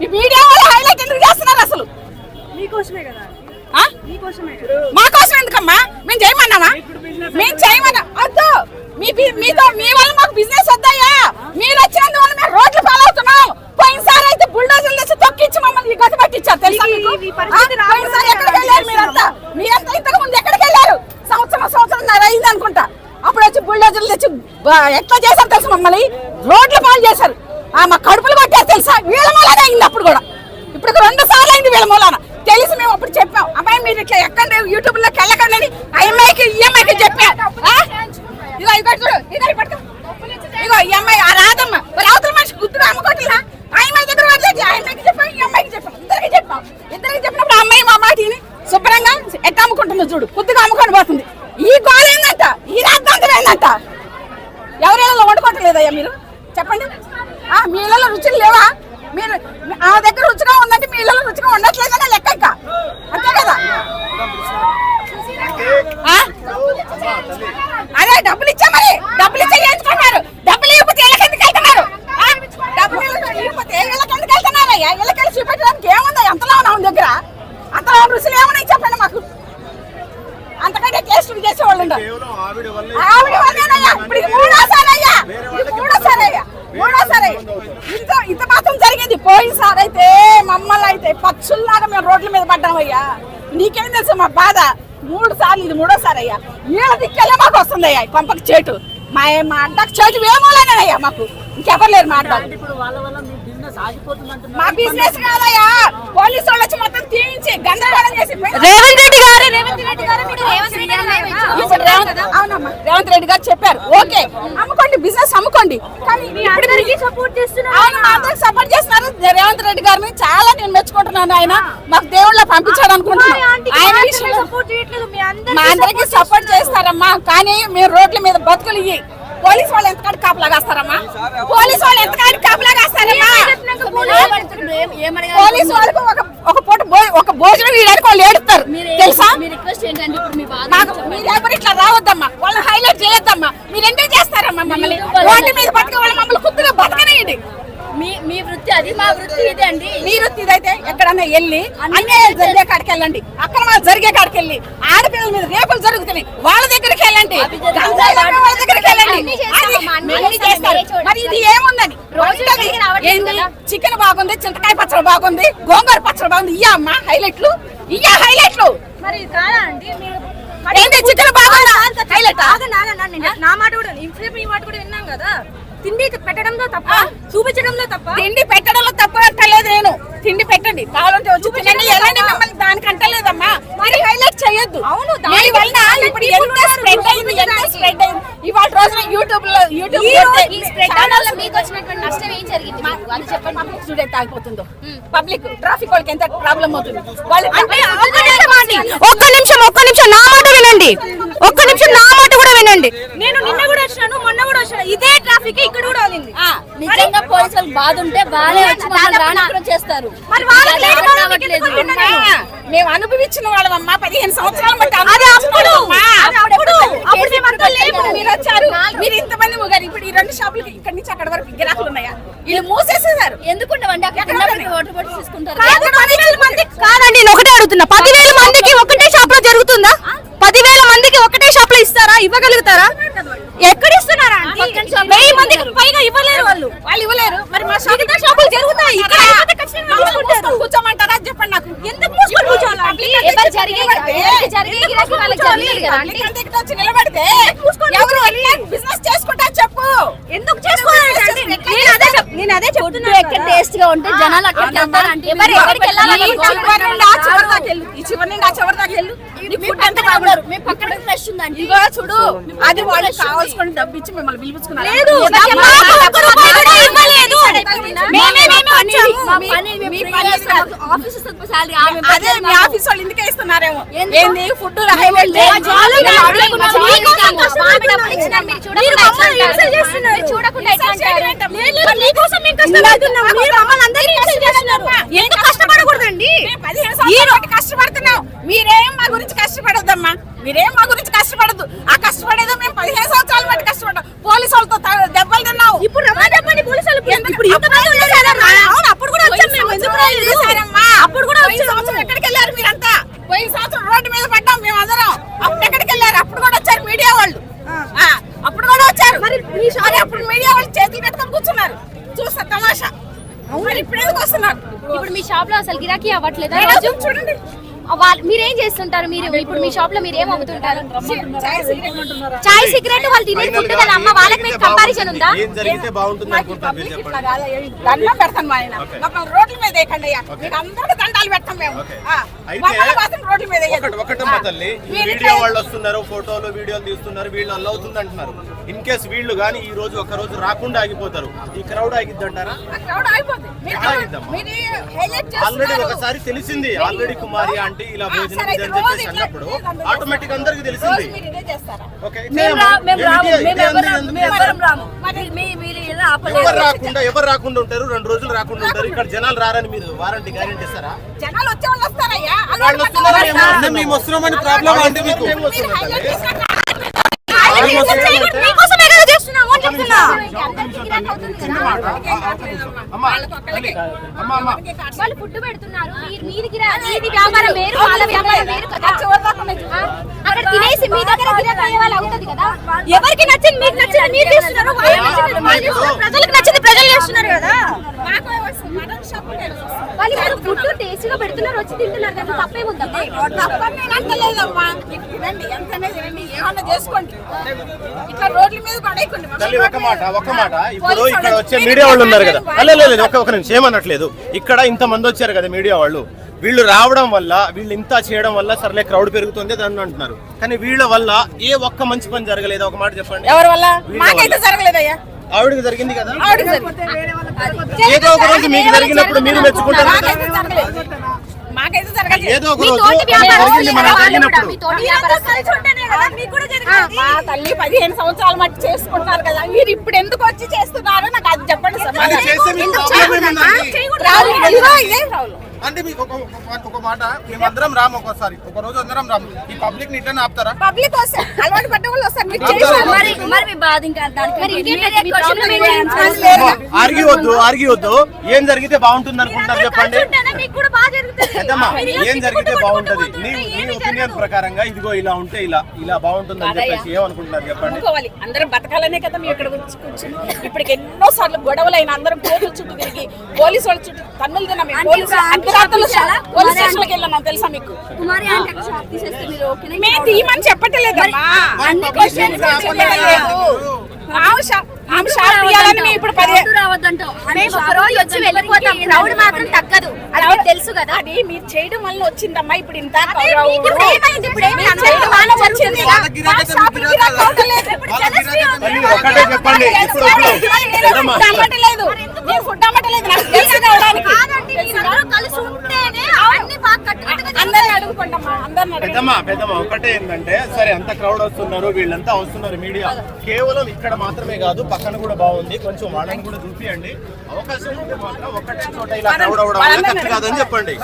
ఈ మీడియా వాళ్ళు హైలైట్ ఎందుకు చేస్తున్నారు అసలు? మీకోసమే కదా. మా కోసం ఎందుకమ్మా? మేము చేయమన్నామా? మేము చేయమన్నా వద్దు మీ మీతో మీ వల్ల మాకు బిజినెస్ వద్దయ్యా! మీరు వచ్చినందువల్ల మేము రోడ్లు పాలవుతున్నాం. పోయినసారి అయితే బుల్డోజర్లు తెచ్చి తొక్కించి మమ్మల్ని గతి పట్టించారు. తెలుసా మీకు? పోయినసారి ఎక్కడికి వెళ్ళారు మీరంతా? మీరంతా ఇంతకు ముందు ఎక్కడికి వెళ్ళారు? సంవత్సరం సంవత్సరం అయింది అనుకుంటా. అప్పుడు వచ్చి బుల్డోజర్లు తెచ్చి ఎట్లా చేశారు తెలుసు మమ్మల్ని? రోడ్లు పాలు చేశారు. ఆ మా కడుపులు కొట్టే తెలుసా? వీళ్ళ మూలానే అయింది అప్పుడు కూడా. ఇప్పుడు రెండు సార్లు అయింది వీళ్ళ మూలాన. తెలిసి మేము అప్పుడు చెప్పాం. అమ్మాయి మీరు ఇట్లా ఎక్కడ యూట్యూబ్లోకి వెళ్ళకండి అని ఆ అమ్మాయికి ఈ అమ్మాయికి చెప్పా. ఇగో చూడు ఇగో ఇది పట్టుకో. ఇగో ఈ అమ్మాయి ఆ రాదమ్మ. మరి అవతల మనిషి గుర్తుగా అమ్ముకోవట్లేదా ఆ అమ్మాయి దగ్గర వదిలేసి ఆ అమ్మాయికి చెప్పాం ఈ అమ్మాయికి చెప్పాం. ఇద్దరికి చెప్పాం. ఇద్దరికి చెప్పినప్పుడు అమ్మాయి మా మాటిని శుభ్రంగా ఎట్లా అమ్ముకుంటుందో చూడు. కొద్దిగా అమ్ముకొని పోతుంది. ఈ గోడ ఏందంట? ఈ రాద్దాంతం ఏందంట? ఎవరిలో వండుకోవట్లేదయ్యా మీరు? చెప్పండి. మీ ఇళ్ళలో రుచులు లేవా? మీరు ఆ దగ్గర రుచిగా ఉందంటే మీ ఇళ్ళలో రుచిగా ఉండట్లేదనే లెక్క ఇక. అంతే కదా? అదే డబ్బులు ఇచ్చా మరి? డబ్బులు ఇచ్చా చేయించుకుంటారు డబ్బులు ఇవ్వకపోతే ఇళ్ళకి ఎందుకు వెళ్తున్నారు? డబ్బులు ఇవ్వకపోతే ఇళ్ళకి ఎందుకు వెళ్తున్నారు అయ్యా? ఇళ్ళకి వెళ్ళి చూపెట్టడానికి ఏముంది? అంతలో ఉన్న దగ్గర? అంతలో రుచులు ఏమున్నాయి చెప్పండి మాకు? అంతకంటే టేస్ట్ చేసేవాళ్ళు ఆవిడ వల్లే ఆవిడ వల్లేనయ్యా. ఇప్పుడు అయ్యా. ఇది మూడోసారి అయ్యా. అయ్యా. ఇంత ఇంత మాత్రం జరిగింది. పోయినసారి అయితే మమ్మల్ని అయితే పక్షుల్లాగా మేము రోడ్ల మీద పడ్డామయ్యా. నీకేం తెలుసు మా బాధ? మూడు సార్లు ఇది మూడోసారి అయ్యా. వీళ్ళ దిక్కెళ్ళే మాకు వస్తుందయ్యా ఈ కొంపకి చేటు. మా మా అడ్డకు చేటు ఏమోలేనయ్యా మాకు? ఇంకెవరు లేరు మా అడ్డ ఇప్పుడు వాళ్ళ వల్ల మీ బిజినెస్ కాదయ్యా. పోలీసు వాళ్ళు వచ్చి మొత్తం తీయించి గందరగోళం చేసి రేవంత్ రెడ్డి గారు రేవంత్ రెడ్డి గారు మీరు రేవంత్ రెడ్డి గారు ఇప్పుడు రేవంత్ రెడ్డి గారు చెప్పారు. ఓకే. అమ్ముకోండి బిజినెస్ అమ్ముకోండి. కానీ సపోర్ట్ చేస్తున్నారు సపోర్ట్ చేస్తున్నారు. రేవంత్ రెడ్డి గారిని చాలా నేను మెచ్చుకుంటున్నాను ఆయన. మాకు దేవుళ్ళ పంపించాడు అనుకుంటున్నాను. ఆయన మీ అందరికీ సపోర్ట్ చేస్తారమ్మా. కానీ మీరు రోడ్ల మీద బతుకులు ఇయ్యి. పోలీస్ వాళ్ళు ఎంతకాడి కాపలా కాస్తారమ్మా? పోలీస్ వాళ్ళు ఎంతకాడి కాపలా కాస్తారమ్మా? పోలీస్ వాళ్ళకు ఒక ఒక భోజనం ఇవ్వడానికి వాళ్ళు ఏడుస్తారు. తెలుసా? మీ మీ మీరు ఇట్లా రావద్దమ్మా. వాళ్ళు హైలైట్ చేయొద్దమ్మా. మీరు ఎందుకు చేస్తారమ్మా మమ్మల్ని? రోడ్డు మీద బతక వాళ్ళు మమ్మల్ని కుత్తుగా బతకనేయండి మీ మీ వృత్తి అది మా వృత్తి ఇదే అండి. మీరు ఇదైతే ఎక్కడన్నా వెళ్ళి అన్నీ జరిగే కాడికి వెళ్ళండి. అక్కడ వాళ్ళు జరిగే కాడికి వెళ్ళి ఆడపిల్లల మీద రేపులు జరుగుతున్నాయి. వాళ్ళ దగ్గరికి వెళ్ళండి. వాళ్ళ దగ్గరికి వెళ్ళండి. మరి ఇది ఏముందని? ఏంది. చికెన్ బాగుంది చింతకాయ పచ్చడి బాగుంది గోంగూర పచ్చడి బాగుంది. ఇయ్యా అమ్మా హైలైట్లు ఇయ్యా హైలైట్లు మరి కాదా అండి? మీరు ఏంటి చికెన్ బాగుందా? హైలైట్ ఆగండి. నా మాట కూడా ఈ మాట కూడా విన్నాం కదా? తిండి పెట్టడంలో తప్ప చూపించడంలో తప్ప? తిండి పెట్టడంలో తప్పు అంటలేదు నేను. తిండి పెట్టండి. కావాలంటే వచ్చి తినండి. ఎలాంటి మిమ్మల్ని దానికంటే లేదమ్మా మీరు హైలైట్ చేయొద్దు. అవును, మీ దానికి వల్ల ఇప్పుడు ఎంత స్ప్రెడ్ అయింది? ఎంత స్ప్రెడ్ అయింది? ఇవాళ రోజున యూట్యూబ్లో యూట్యూబ్ వల్ల మీకు వచ్చినటువంటి నష్టం ఏం జరిగింది? అది చెప్పండి పబ్లిక్ స్టూడెంట్ ఆగిపోతుందో పబ్లిక్ ట్రాఫిక్ వాళ్ళకి ఎంత ప్రాబ్లం అవుతుంది? వాళ్ళు అంటే ఒక్క నిమిషం ఒక్క నిమిషం ఒక్క నిమిషం నా మాట వినండి. ఒక్క నిమిషం నా మాట కూడా వినండి. నేను నిన్న కూడా వచ్చినాను మొన్న కూడా వచ్చినాను ఇదే ట్రాఫిక్ ఇక్కడ కూడా ఉంది. ఆ, నిజంగా పోలీసులకు బాధ ఉంటే వాళ్ళే వచ్చి మమ్మల్ని చేస్తారు. మరి? అమ్మా, మేము అనుభవించిన వాళ్ళమమ్మా పదిహేను సంవత్సరాల మీరు వచ్చారు. మీరు ఇంతమంది ముగారు. ఇప్పుడు ఈ రెండు షాపులకి ఇక్కడి నుంచి అక్కడ వరకు గిరాకులు ఉన్నాయా? వీళ్ళు మూసేసేసారు ఎందుకుంటామండి అక్కడ తీసుకుంటారు. కాదు, పదివేల మంది కాదండి నేను ఒకటే అడుగుతున్నా. పదివేల మందికి ఒకటే షాప్లో జరుగుతుందా పదివేల మందికి ఒకటే షాప్లో ఇస్తారా ఇవ్వగలుగుతారా? ఎక్కడ ఇస్తున్నారా వెయ్యి మందికి పైగా ఇవ్వలేరు వాళ్ళు. వాళ్ళు ఇవ్వలేరు. మరి మా షాప్ మిగతా షాపులు జరుగుతాయి. ఇక్కడ అయిపోతే ఖచ్చితంగా తీసుకుంటారు. కూర్చోమంటారా? చెప్పండి నాకు. ఎందుకు మూసుకొని కూర్చోవాలి నిలబడితే ఎవరు బిజినెస్ చేసుకుంటా చెప్పు. ఎందుకు చేసుకోవాలి? నేను అదే చెప్తున్నా ఎక్కడ టేస్ట్గా ఉంటే జనాలు అక్కడికి వెళ్తారంటే ఎవరు ఎవరికి ఈ వెళ్ళాలని చివరి నుండి ఆ చివరి దాకా వెళ్ళు. ఈ చివరి నుండి ఆ చివరి దాకా వెళ్ళు. నీ ఫుడ్ ఎంత బాగుండదు మీ పక్కన ఫ్రెష్ ఉందండి. చూడు. అది వాళ్ళు కావాల్సుకొని డబ్బు ఇచ్చి మిమ్మల్ని పిలిపించుకున్నారు. లేదు, మేమే మేమే. మా మేము మీ అదే మీ ఆఫీస్ వాళ్ళు ఇందుకే ఇస్తున్నారేమో? ఏంది? ఫుడ్ హైలైట్ లేదు, చాలు, మేము లేదు. అడగకుండా మీకోసం మీకోసం కష్టపడుతున్నాము. డబ్బులు ఇచ్చినా మీరు చూడకుండా మీరు మమ్మల్ని ఎట్లా ఇన్సల్ట్ చేస్తున్నారు. మీరు చూడకుండా ఇప్పుడు ఇంతమంది ఉండేసారమ్మా అవును అప్పుడు కూడా వచ్చాం మేము. ఎందుకు రాలేదు? అప్పుడు కూడా వచ్చాం ఎక్కడికి వెళ్ళారు మీరంతా? పోయి సంవత్సరం రోడ్డు మీద పడ్డాం మేము అందరం అప్పుడు ఎక్కడికి వెళ్ళారు అప్పుడు కూడా వచ్చారు మీడియా వాళ్ళు. అప్పుడు కూడా వచ్చారు. మరి అప్పుడు మీడియా వాళ్ళు చేతులు పెట్టుకొని కూర్చున్నారు. చూస్తా తమాషా. మరి ఇప్పుడు ఎందుకు వస్తున్నారు? ఇప్పుడు మీ షాప్లో అసలు గిరాకీ అవ్వట్లేదా చూడండి. వాళ్ళు మీరేం చేస్తుంటారు? మీరు ఇప్పుడు మీ షాప్లో మీరు ఏం అమ్ముతుంటారు? చాయ్ సిగరెట్ అంటున్నారా? చాయ్ సిగరెట్ వాళ్ళు తినే ఫుడ్ కదా అమ్మ వాళ్ళకి మీకు కంపారిజన్ ఉందా? ఏం జరిగితే బాగుంటుంది నాకు అనుకుంటారు మీరు పబ్లిక్ చెప్పండి. ఇట్లా కాదు, దండం పెడతాను మా ఆయన. మమ్మల్ని రోడ్ల మీద వేయకండి అయ్యా. మీకు అందరికీ దండాలు పెడతాం మేము. ఓకే. ఆ, అయితే మమ్మల్ని మాత్రం రోడ్ల మీద వేయొద్దు. ఒకటి ఒకటమ్మ ఆ, తల్లి ఈ మీరు వీడియో వాళ్ళు వస్తున్నారు ఫోటోలు వీడియోలు తీస్తున్నారు వీళ్ళు అల్ల అవుతుంది అంటున్నారు. ఇన్ కేస్ వీళ్ళు కానీ ఈ రోజు ఒక రోజు రాకుండా ఆగిపోతారు. ఈ క్రౌడ్ ఆగిద్ది అంటారా ఆల్రెడీ. ఒకసారి తెలిసింది ఆల్రెడీ కుమారి ఆంటీ ఇలా భోజనం చెప్పేసి అన్నప్పుడు. ఆటోమేటిక్ అందరికి తెలిసింది? ఓకే ఎవరు రాకుండా ఎవరు రాకుండా ఉంటారు? రెండు రోజులు రాకుండా ఉంటారు. ఇక్కడ జనాలు రారని మీరు వారంటీ గ్యారెంటీ ఇస్తారా? జనాలు వచ్చే వాళ్ళు వస్తారయ్యా. మేము వస్తున్నామని ప్రాబ్లం అంటే మీకు. వాళ్ళు ఫుడ్ పెడుతున్నారు. మీది మీది వ్యాపారం వేరు వాళ్ళ వ్యాపారం వేరు కదా. అక్కడ తినేసి మీ దగ్గర గిరాకీ అయ్యే వాళ్ళు అవుతుంది కదా. ఎవరికి నచ్చింది? మీకు నచ్చింది మీరు చేస్తున్నారు. ప్రజలకు నచ్చింది ప్రజలు చేస్తున్నారు కదా. వాళ్ళు ఇప్పుడు ఫుడ్ టేస్టీగా పెడుతున్నారు వచ్చి తింటున్నారు కదా తప్పేముందమ్మా తప్పని నేను అంటలేదమ్మా మీరు తినండి ఎంతనే తినండి ఏమన్నా చేసుకోండి. ఇట్లా రోడ్ల మీద పడేయకండి. తల్లి ఒక మాట ఒక మాట. ఇప్పుడు ఇక్కడ వచ్చే మీడియా వాళ్ళు ఉన్నారు కదా. అలా లేదు ఒక ఒక నిమిషం ఏమనట్లేదు. ఇక్కడ ఇంత మంది వచ్చారు కదా మీడియా వాళ్ళు. వీళ్ళు రావడం వల్ల వీళ్ళు ఇంత చేయడం వల్ల సర్లే క్రౌడ్ పెరుగుతుంది దాన్ని అంటున్నారు. కానీ వీళ్ళ వల్ల ఏ ఒక్క మంచి పని జరగలేదు? ఒక మాట చెప్పండి. ఎవరి వల్ల? వీళ్ళ మాకైతే వల్ల. జరగలేదయ్యా. ఆవిడకి జరిగింది కదా. ఏదో ఒక రోజు మీకు జరిగినప్పుడు మీరు మెచ్చుకుంటారు? ఏదో ఒక మీ రోజు మీ తల్లి పదిహేను సంవత్సరాలు మట్టి చేసుకుంటున్నారు కదా. మీరు ఇప్పుడు ఎందుకు వచ్చి చేస్తున్నారు నాకు అది చెప్పండి అది మీకు ప్రాబ్లం. అంటే మీకు ఒక ఒక- ఒక మాట మేమందరం రాము ఒకసారి. ఒక రోజు అందరం రాము. ఈ పబ్లిక్ని ఇట్లనే ఆపుతారా? పబ్లిక్ వస్తే అలవాటు పడ్డ వాళ్ళు వస్తారు. మీరు అందరూ చేసారు. మరి మరి మీ బాధ ఇంకా దానికి మరి ఇంకేంటి? మీ మీరే ఏంటి? ఆర్గి వద్దు ఆర్గి వద్దు. ఏం జరిగితే బాగుంటుంది అనుకుంటున్నారు చెప్పండి. మీకు కూడా బాగా జరుగుతుంది. ఏం జరిగితే బాగుంటది? నీ ఒపీనియన్. ప్రకారంగా ఇదిగో ఇలా ఉంటే ఇలా ఇలా బాగుంటుంది అని చెప్పేసి ఏమనుకుంటున్నారు చెప్పండి? అందరం బతకాలనే కదా మేము ఇక్కడ ఇప్పటికి ఎన్నో సార్లు గొడవలు అయిన అందరం కోర్టుల చుట్టూ తిరిగి పోలీసు వాళ్ళ చుట్టూ తన్నులు తిన్నాం పోలీసు వెళ్ళాం తెలుసా మీకు? మేము తీయమని చెప్పట్లేదమ్మా. అన్ని క్వశ్చన్స్ని ఇప్పుడు వచ్చి వెళ్ళిపోతాం క్రౌడ్ మాత్రం తగ్గదు అది మీకు తెలుసు కదా అది మీరు చేయడం వల్ల వచ్చిందమ్మా ఇప్పుడు ఇంత చెప్పండి. ఫుడ్ అమ్మట్లేదు నాకు తెలుసు కావడానికి పెద్దమ్మ పెద్దమ్మ ఒకటే ఏంటంటే సరే అంత క్రౌడ్ వస్తున్నారు వీళ్ళంతా వస్తున్నారు మీడియా కేవలం ఇక్కడ మాత్రమే కాదు పక్కన కూడా బాగుంది. కొంచెం వాళ్ళని కూడా చూపియండి. అవకాశం ఉంటే మాత్రం ఒకటే చోట ఇలా క్రౌడ్ అవడం వల్ల కరెక్ట్ కాదని చెప్పండి.